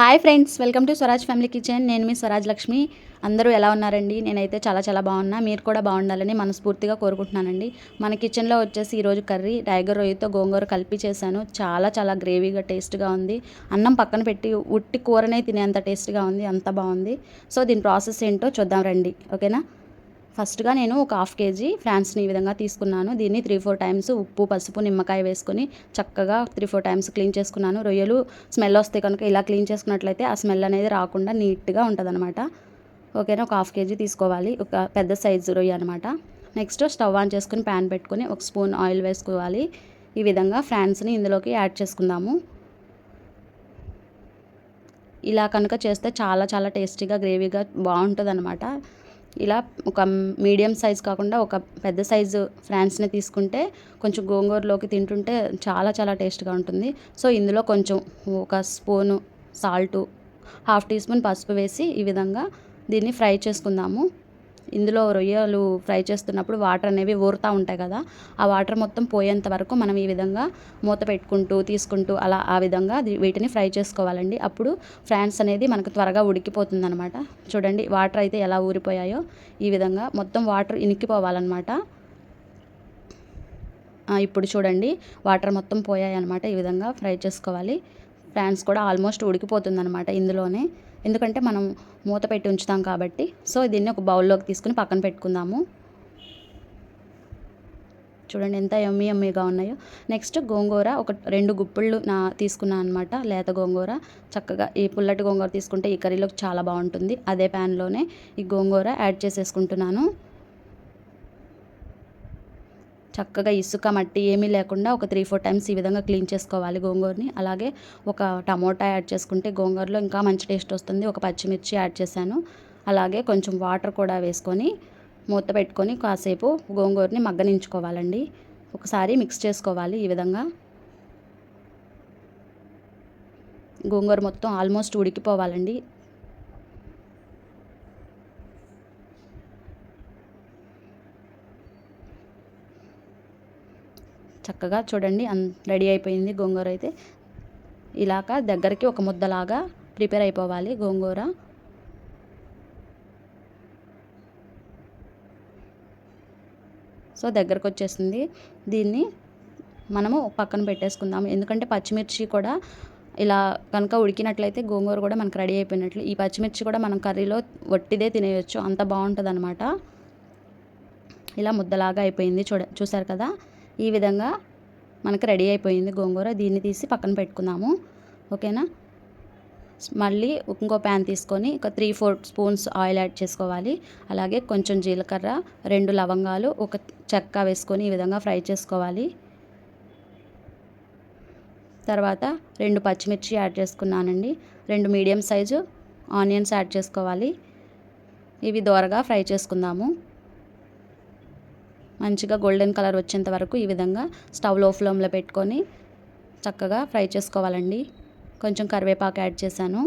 Hi friends welcome to Swaraj family kitchen. నేను మీ స్వరాజ్ లక్ష్మి. అందరూ ఎలా ఉన్నారండి? నేనైతే చాలా చాలా బాగున్నా. మీరు కూడా బాగుండాలని మనస్ఫూర్తిగా కోరుకుంటున్నానండి. మన కిచెన్లో వచ్చేసి ఈరోజు కర్రీ టైగర్ రొయ్యతో గోంగూర కలిపి చేశాను. చాలా చాలా గ్రేవీగా టేస్ట్గా ఉంది. అన్నం పక్కన పెట్టి ఉట్టి కూరనే తినేంత టేస్ట్గా ఉంది. అంత బాగుంది. సో దీని ప్రాసెస్ ఏంటో చూద్దాం రండి. ఓకేనా? ఫస్ట్గా నేను ఒక హాఫ్ కేజీ ఫ్రాన్స్ని ఈ విధంగా తీసుకున్నాను. దీన్ని త్రీ ఫోర్ టైమ్స్ ఉప్పు పసుపు నిమ్మకాయ వేసుకొని చక్కగా త్రీ ఫోర్ టైమ్స్ క్లీన్ చేసుకున్నాను. రొయ్యలు స్మెల్ వస్తే కనుక ఇలా క్లీన్ చేసుకున్నట్లయితే ఆ స్మెల్ అనేది రాకుండా నీట్గా ఉంటుంది అనమాట ఓకేనా? ఒక హాఫ్ కేజీ తీసుకోవాలి. ఒక పెద్ద సైజు రొయ్య అనమాట నెక్స్ట్ స్టవ్ ఆన్ చేసుకుని ప్యాన్ పెట్టుకొని ఒక స్పూన్ ఆయిల్ వేసుకోవాలి. ఈ విధంగా ఫ్రాన్స్ని ఇందులోకి యాడ్ చేసుకుందాము. ఇలా కనుక చేస్తే చాలా చాలా టేస్టీగా గ్రేవీగా బాగుంటుంది అనమాట ఇలా ఒక మీడియం సైజ్ కాకుండా ఒక పెద్ద సైజు ఫ్రాన్స్ని తీసుకుంటే కొంచెం గోంగూరలోకి తింటుంటే చాలా చాలా టేస్ట్గా ఉంటుంది. సో ఇందులో కొంచెం ఒక spoon salt half teaspoon పసుపు వేసి ఈ విధంగా దీన్ని ఫ్రై చేసుకుందాము. ఇందులో రొయ్యలు ఫ్రై చేస్తున్నప్పుడు వాటర్ అనేవి ఊరుతూ ఉంటాయి కదా ఆ వాటర్ మొత్తం పోయేంత వరకు మనం ఈ విధంగా మూత పెట్టుకుంటూ తీసుకుంటూ అలా ఆ విధంగా వీటిని ఫ్రై చేసుకోవాలండి. అప్పుడు ఫ్రాన్స్ అనేది మనకు త్వరగా ఉడికిపోతుంది అనమాట చూడండి వాటర్ అయితే ఎలా ఊరిపోయాయో ఈ విధంగా మొత్తం వాటర్ ఇనికిపోవాలన్నమాట. ఇప్పుడు చూడండి వాటర్ మొత్తం పోయాయి అనమాట ఈ విధంగా ఫ్రై చేసుకోవాలి. ఫ్రాన్స్ కూడా ఆల్మోస్ట్ ఉడికిపోతుంది అనమాట ఇందులోనే. ఎందుకంటే మనం మూత పెట్టి ఉంచుతాం కాబట్టి. సో దీన్ని ఒక బౌల్లోకి తీసుకుని పక్కన పెట్టుకుందాము. చూడండి ఎంత ఎమ్మి ఎమ్మిగా ఉన్నాయో. నెక్స్ట్ గోంగూర ఒక రెండు గుప్పిళ్ళు నా తీసుకున్నాను అనమాట లేత గోంగూర. చక్కగా ఈ పుల్లటి గోంగూర తీసుకుంటే ఈ కర్రీలోకి చాలా బాగుంటుంది. అదే ప్యాన్లోనే ఈ గోంగూర యాడ్ చేసేసుకుంటున్నాను. చక్కగా ఇసుక మట్టి ఏమీ లేకుండా ఒక త్రీ ఫోర్ టైమ్స్ ఈ విధంగా క్లీన్ చేసుకోవాలి గోంగూరని. అలాగే ఒక టమోటా యాడ్ చేసుకుంటే గోంగూరలో ఇంకా మంచి టేస్ట్ వస్తుంది. ఒక పచ్చిమిర్చి యాడ్ చేశాను. అలాగే కొంచెం వాటర్ కూడా వేసుకొని మూత పెట్టుకొని కాసేపు గోంగూరని మగ్గనించుకోవాలండి. ఒకసారి మిక్స్ చేసుకోవాలి ఈ విధంగా. గోంగూర మొత్తం ఆల్మోస్ట్ ఉడికిపోవాలండి. చక్కగా చూడండి రెడీ అయిపోయింది గోంగూర అయితే. ఇలాగా దగ్గరికి ఒక ముద్దలాగా ప్రిపేర్ అయిపోవాలి గోంగూర. సో దగ్గరకు వచ్చేసింది. దీన్ని మనము పక్కన పెట్టేసుకుందాము. ఎందుకంటే పచ్చిమిర్చి కూడా ఇలా కనుక ఉడికినట్లయితే గోంగూర కూడా మనకు రెడీ అయిపోయినట్లు. ఈ పచ్చిమిర్చి కూడా మనం కర్రీలో వట్టిదే తినేయచ్చు. అంత బాగుంటుంది అనమాట ఇలా ముద్దలాగా అయిపోయింది. చూడ చూసారు కదా? ఈ విధంగా మనకు రెడీ అయిపోయింది గోంగూర. దీన్ని తీసి పక్కన పెట్టుకుందాము. ఓకేనా? మళ్ళీ ఇంకో ప్యాన్ తీసుకొని ఒక three four spoons oil add చేసుకోవాలి. అలాగే కొంచెం జీలకర్ర రెండు లవంగాలు ఒక చెక్క వేసుకొని ఈ విధంగా ఫ్రై చేసుకోవాలి. తర్వాత రెండు పచ్చిమిర్చి యాడ్ చేసుకున్నానండి. రెండు మీడియం సైజు ఆనియన్స్ యాడ్ చేసుకోవాలి. ఇవి దోరగా ఫ్రై చేసుకుందాము. మంచిగా గోల్డెన్ కలర్ వచ్చేంత వరకు ఈ విధంగా స్టవ్లో ఫ్లేమ్లో పెట్టుకొని చక్కగా ఫ్రై చేసుకోవాలండి. కొంచెం కరివేపాకు యాడ్ చేశాను.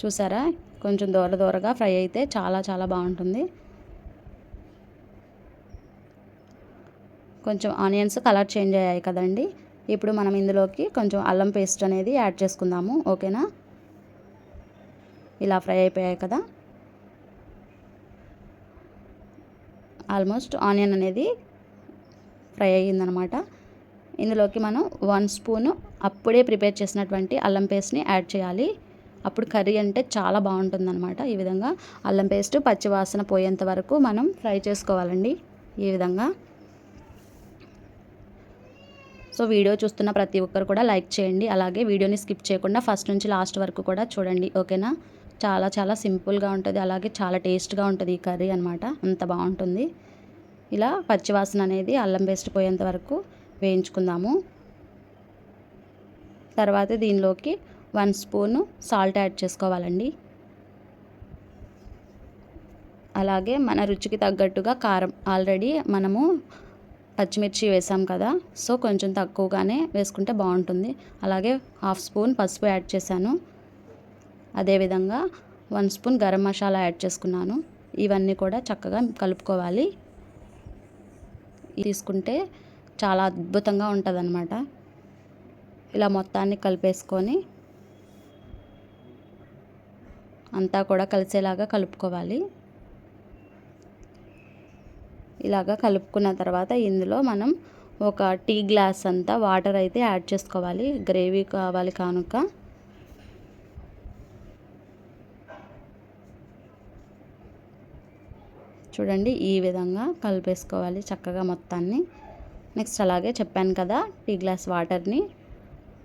చూసారా? కొంచెం దూర దూరగా ఫ్రై అయితే చాలా చాలా బాగుంటుంది. కొంచెం ఆనియన్స్ కలర్ చేంజ్ అయ్యాయి కదండి. ఇప్పుడు మనం ఇందులోకి కొంచెం అల్లం పేస్ట్ అనేది యాడ్ చేసుకుందాము. ఓకేనా? ఇలా ఫ్రై అయిపోయాయి కదా. ఆల్మోస్ట్ ఆనియన్ అనేది ఫ్రై అయ్యిందనమాట. ఇందులోకి మనం వన్ స్పూను అప్పుడే ప్రిపేర్ చేసినటువంటి అల్లం పేస్ట్ని యాడ్ చేయాలి. అప్పుడు కర్రీ అంటే చాలా బాగుంటుందన్నమాట ఈ విధంగా అల్లం పేస్ట్ పచ్చివాసన పోయేంత వరకు మనం ఫ్రై చేసుకోవాలండి ఈ విధంగా. సో వీడియో చూస్తున్న ప్రతి ఒక్కరు కూడా లైక్ చేయండి. అలాగే వీడియోని స్కిప్ చేయకుండా ఫస్ట్ నుంచి లాస్ట్ వరకు కూడా చూడండి. ఓకేనా? చాలా చాలా సింపుల్గా ఉంటుంది. అలాగే చాలా టేస్ట్గా ఉంటుంది ఈ కర్రీ అనమాట అంత బాగుంటుంది. ఇలా పచ్చివాసన అనేది అల్లం పేస్ట్ పోయేంత వరకు వేయించుకుందాము. తర్వాత దీనిలోకి వన్ స్పూను సాల్ట్ యాడ్ చేసుకోవాలండి. అలాగే మన రుచికి తగ్గట్టుగా కారం. ఆల్రెడీ మనము పచ్చిమిర్చి వేసాం కదా సో కొంచెం తక్కువగానే వేసుకుంటే బాగుంటుంది. అలాగే హాఫ్ స్పూన్ పసుపు యాడ్ చేశాను. అదేవిధంగా one spoon garam masala add చేసుకున్నాను. ఇవన్నీ కూడా చక్కగా కలుపుకోవాలి. తీసుకుంటే చాలా అద్భుతంగా ఉంటుందన్నమాట. ఇలా మొత్తాన్ని కలిపేసుకొని అంతా కూడా కలిసేలాగా కలుపుకోవాలి. ఇలాగా కలుపుకున్న తర్వాత ఇందులో మనం ఒక టీ గ్లాస్ అంతా వాటర్ అయితే యాడ్ చేసుకోవాలి. గ్రేవీ కావాలి కానుక. చూడండి ఈ విధంగా కలిపేసుకోవాలి చక్కగా మొత్తాన్ని. నెక్స్ట్ అలాగే చెప్పాను కదా టీ గ్లాస్ వాటర్ని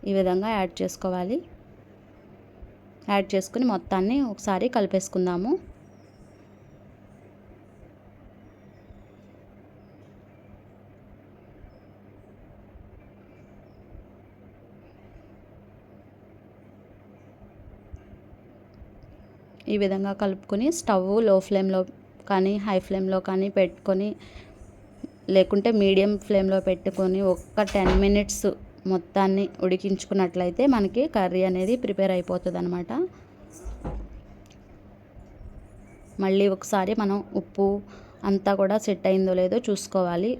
ఈ విధంగా యాడ్ చేసుకోవాలి. యాడ్ చేసుకుని మొత్తాన్ని ఒకసారి కలిపేసుకుందాము. ఈ విధంగా కలుపుకొని స్టవ్లో ఫ్లేమ్లో కానీ హై ఫ్లేమ్లో కానీ పెట్టుకొని లేకుంటే మీడియం ఫ్లేమ్లో పెట్టుకొని ఒక్క టెన్ మినిట్స్ మొత్తాన్ని ఉడికించుకున్నట్లయితే మనకి కర్రీ అనేది ప్రిపేర్ అయిపోతుంది అనమాట మళ్ళీ ఒకసారి మనం ఉప్పు అంతా కూడా సెట్ అయిందో లేదో చూసుకోవాలి.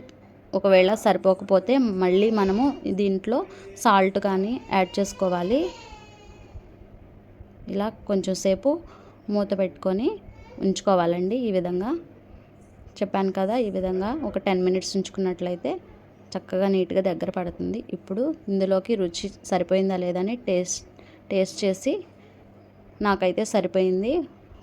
ఒకవేళ సరిపోకపోతే మళ్ళీ మనము దీంట్లో సాల్ట్ కానీ యాడ్ చేసుకోవాలి. ఇలా కొంచెం సేపు మూత పెట్టుకొని ఉంచుకోవాలండి ఈ విధంగా. చెప్పాను కదా ఈ విధంగా ఒక టెన్ మినిట్స్ ఉంచుకున్నట్లయితే చక్కగా నీట్గా దగ్గర పడుతుంది. ఇప్పుడు ఇందులోకి రుచి సరిపోయిందా లేదని టేస్ట్ టేస్ట్ చేసి నాకైతే సరిపోయింది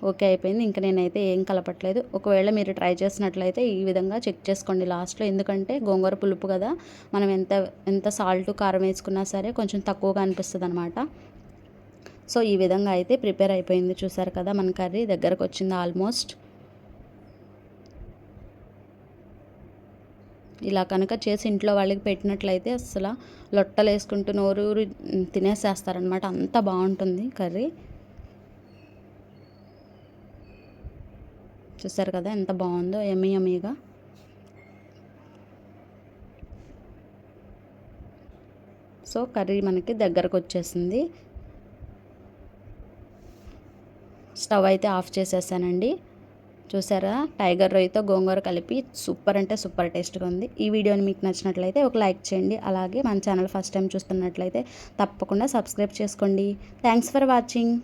ఓకే అయిపోయింది. ఇంకా నేనైతే ఏం కలపట్లేదు. ఒకవేళ మీరు ట్రై చేసినట్లయితే ఈ విధంగా చెక్ చేసుకోండి లాస్ట్లో. ఎందుకంటే గోంగూర పులుపు కదా మనం ఎంత ఎంత సాల్ట్ కారం వేసుకున్నా సరే కొంచెం తక్కువగా అనిపిస్తుంది అనమాట సో ఈ విధంగా అయితే ప్రిపేర్ అయిపోయింది చూసారు కదా మన కర్రీ దగ్గరకు వచ్చింది ఆల్మోస్ట్. ఇలా కనుక చేసి ఇంట్లో వాళ్ళకి పెట్టినట్లయితే అసలు లొట్టలు వేసుకుంటూ నోరూరు తినేసేస్తారనమాట అంత బాగుంటుంది కర్రీ. చూసారు కదా ఎంత బాగుందో ఎమ్మి ఎమ్మీగా. సో కర్రీ మనకి దగ్గరకు వచ్చేసింది. స్టవ్ అయితే ఆఫ్ చేసేసానండి. చూసారా? టైగర్ రొయ్యతో గోంగూర కలిపి సూపర్ అంటే సూపర్ టేస్ట్గా ఉంది. ఈ వీడియోని మీకు నచ్చినట్లయితే ఒక లైక్ చేయండి. అలాగే మన ఛానల్ ఫస్ట్ టైం చూస్తున్నట్లయితే తప్పకుండా సబ్స్క్రైబ్ చేసుకోండి. Thanks for watching.